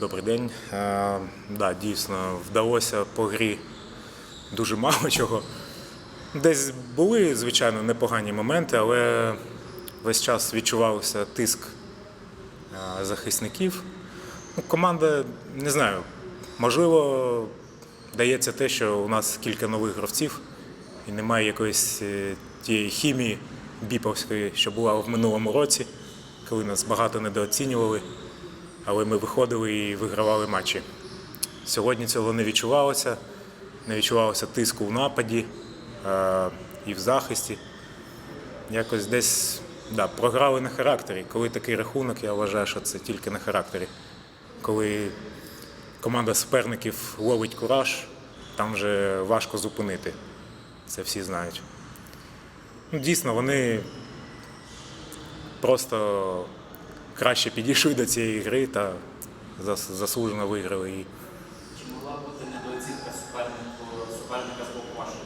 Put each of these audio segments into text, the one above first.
Добрий день. Е, да, дійсно, вдалося по грі дуже мало чого. Десь були, звичайно, непогані моменти, але весь час відчувався тиск е, захисників. Ну, команда, не знаю, можливо, дається те, що у нас кілька нових гравців і немає якоїсь е, тієї хімії біповської, що була в минулому році, коли нас багато недооцінювали але ми виходили і вигравали матчі. Сьогодні цього не відчувалося, не відчувалося тиску в нападі е, і в захисті. Якось десь да, програли на характері. Коли такий рахунок, я вважаю, що це тільки на характері. Коли команда суперників ловить кураж, там вже важко зупинити. Це всі знають. Ну, дійсно, вони просто краще підійшли до цієї гри та заслужено виграли її. Чи могла бути недооцінка суперника з боку вашого?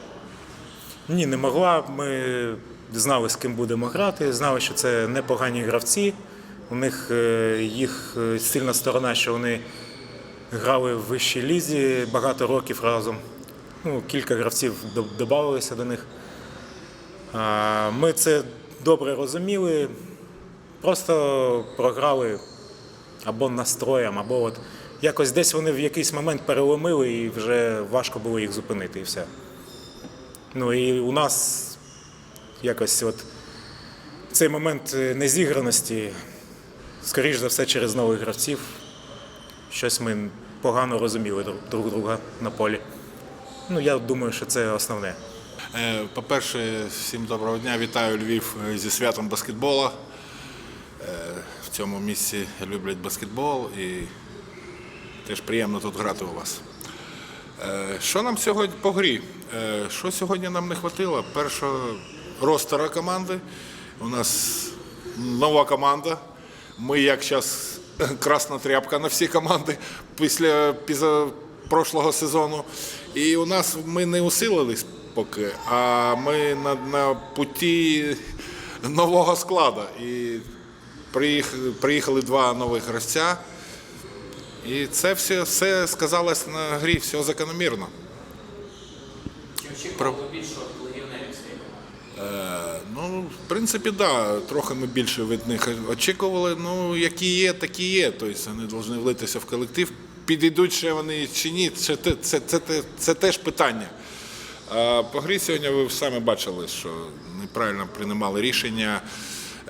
Ні, не могла. Ми знали, з ким будемо грати, знали, що це непогані гравці. У них е, їх е, сильна сторона, що вони грали в вищій лізі багато років разом. Ну, кілька гравців додавалися до них. Ми це добре розуміли. Просто програли або настроєм, або от якось десь вони в якийсь момент переломили і вже важко було їх зупинити і все. Ну і у нас якось от цей момент е, незіграності, скоріш за все, через нових гравців. Щось ми погано розуміли друг- друг друга на полі. Ну, я думаю, що це основне. Е, По-перше, всім доброго дня. Вітаю Львів е, зі святом баскетбола. В цьому місці люблять баскетбол і теж приємно тут грати у вас. Е, Що нам сьогодні по грі? Е, Що сьогодні нам не вистачило? Першого ростера команди. У нас нова команда. Ми як зараз красна тряпка на всі команди після, після прошлого сезону. І у нас ми не усилились поки, а ми на, на путі нового складу. І приїхали, два нових гравця. І це все, все сказалось на грі, все закономірно. Чи очікували легіонерів? Е, Ну, в принципі, да, трохи ми більше від них очікували. Ну, які є, такі є. Тобто вони повинні влитися в колектив. Підійдуть ще вони чи ні, це, це, це, це, це теж питання. По грі сьогодні ви самі бачили, що неправильно приймали рішення.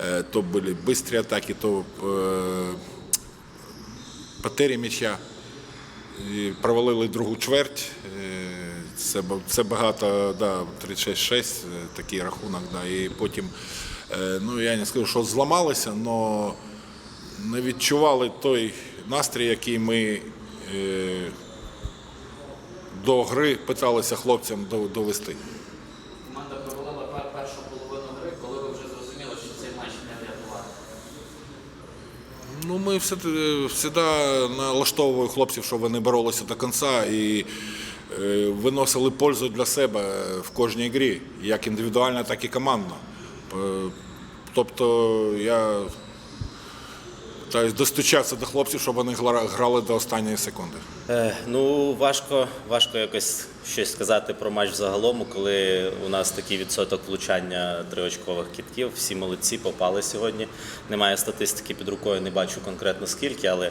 Е, То були швидкі атаки, то е, потері м'яча. Провалили другу чверть. Е, Це, це багато, да, 36-6, е, такий рахунок. Да, і потім, е, ну я не скажу, що зламалися, але не відчували той настрій, який ми е, до гри питалися хлопцям довести. Команда провалила пер- першу половину гри, коли ви вже зрозуміли, що цей матч не врятувати. Ну, ми завжди налаштовували хлопців, щоб вони боролися до кінця і е, виносили пользу для себе в кожній грі, як індивідуально, так і командно. Е, Тобто я питаюсь достучатися до хлопців, щоб вони грали до останньої секунди. Е, Ну, важко, важко якось щось сказати про матч взагалом, коли у нас такий відсоток влучання триочкових кітків. Всі молодці попали сьогодні. Немає статистики під рукою, не бачу конкретно скільки, але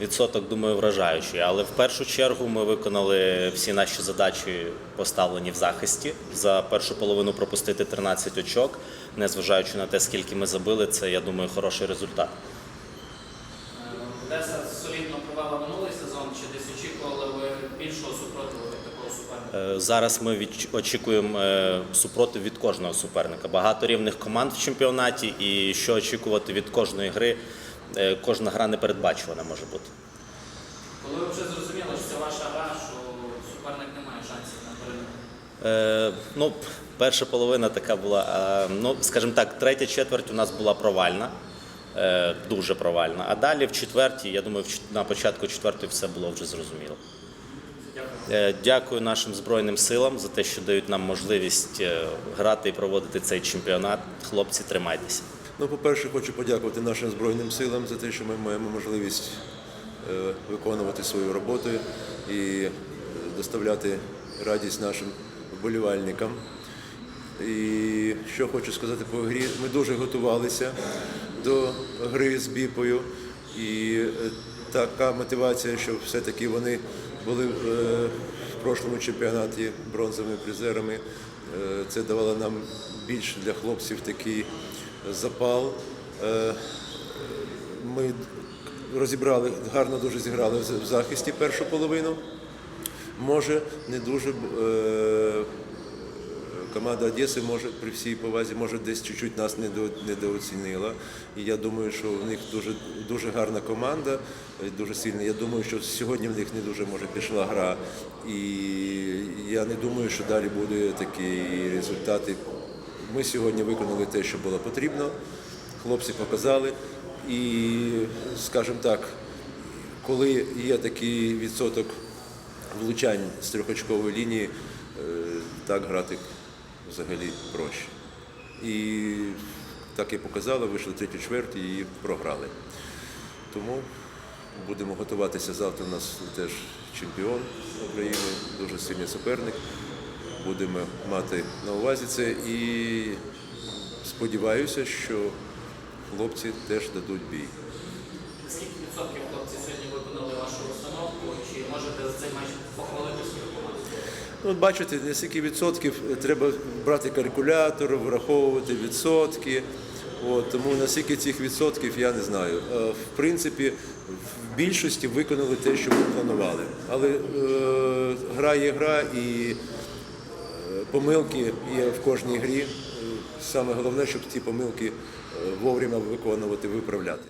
відсоток, думаю, вражаючий. Але в першу чергу ми виконали всі наші задачі, поставлені в захисті. За першу половину пропустити 13 очок, незважаючи на те, скільки ми забили, це, я думаю, хороший результат. Одеса солідно провела минулий сезон, чи десь очікували ви більшого супротиву від такого суперника? Е, Зараз ми очікуємо е, супротив від кожного суперника. Багато рівних команд в чемпіонаті, і що очікувати від кожної гри, е, кожна гра непередбачувана може бути. Коли ви вже зрозуміли, що це ваша гра, що суперник не має шансів на перемогу? Е, ну, перша половина така була. ну, скажімо так, третя четверть у нас була провальна, дуже провальна. А далі в четвертій, я думаю, на початку четвертої все було вже зрозуміло. Е, Дякую нашим Збройним силам за те, що дають нам можливість е, грати і проводити цей чемпіонат. Хлопці, тримайтеся. Ну, по-перше, хочу подякувати нашим Збройним силам за те, що ми маємо можливість е, виконувати свою роботу і е, доставляти радість нашим вболівальникам. І що хочу сказати по грі, ми дуже готувалися до гри з біпою. І е, така мотивація, що все-таки вони були е, в прошлому чемпіонаті бронзовими призерами. Е, Це давало нам більше для хлопців такий запал. Ми розібрали, гарно дуже зіграли в захисті першу половину. Може, не дуже команда Одеси може при всій повазі, може десь чуть-чуть нас недооцінила. І я думаю, що в них дуже, дуже гарна команда, е, дуже сильна. Я думаю, що сьогодні в них не дуже може пішла гра. І я не думаю, що далі буде такі результати. Ми сьогодні виконали те, що було потрібно. Хлопці показали. І, скажімо так, коли є такий відсоток влучань з трьохочкової лінії, е, так грати взагалі проще. І так і показали, вийшли третю чверть і програли. Тому будемо готуватися завтра. У нас теж чемпіон України, дуже сильний суперник. Будемо мати на увазі це і сподіваюся, що хлопці теж дадуть бій. Скільки відсотків хлопці сьогодні виконали вашу установку? Чи можете за цей матч похвалити свою команду? Ну, от бачите, скільки відсотків треба брати калькулятор, враховувати відсотки. От, тому на скільки цих відсотків я не знаю. Е, В принципі, в більшості виконали те, що ми планували. Але е, гра є гра і е, помилки є в кожній грі. Е, Саме головне, щоб ці помилки е, вовремя виконувати, виправляти.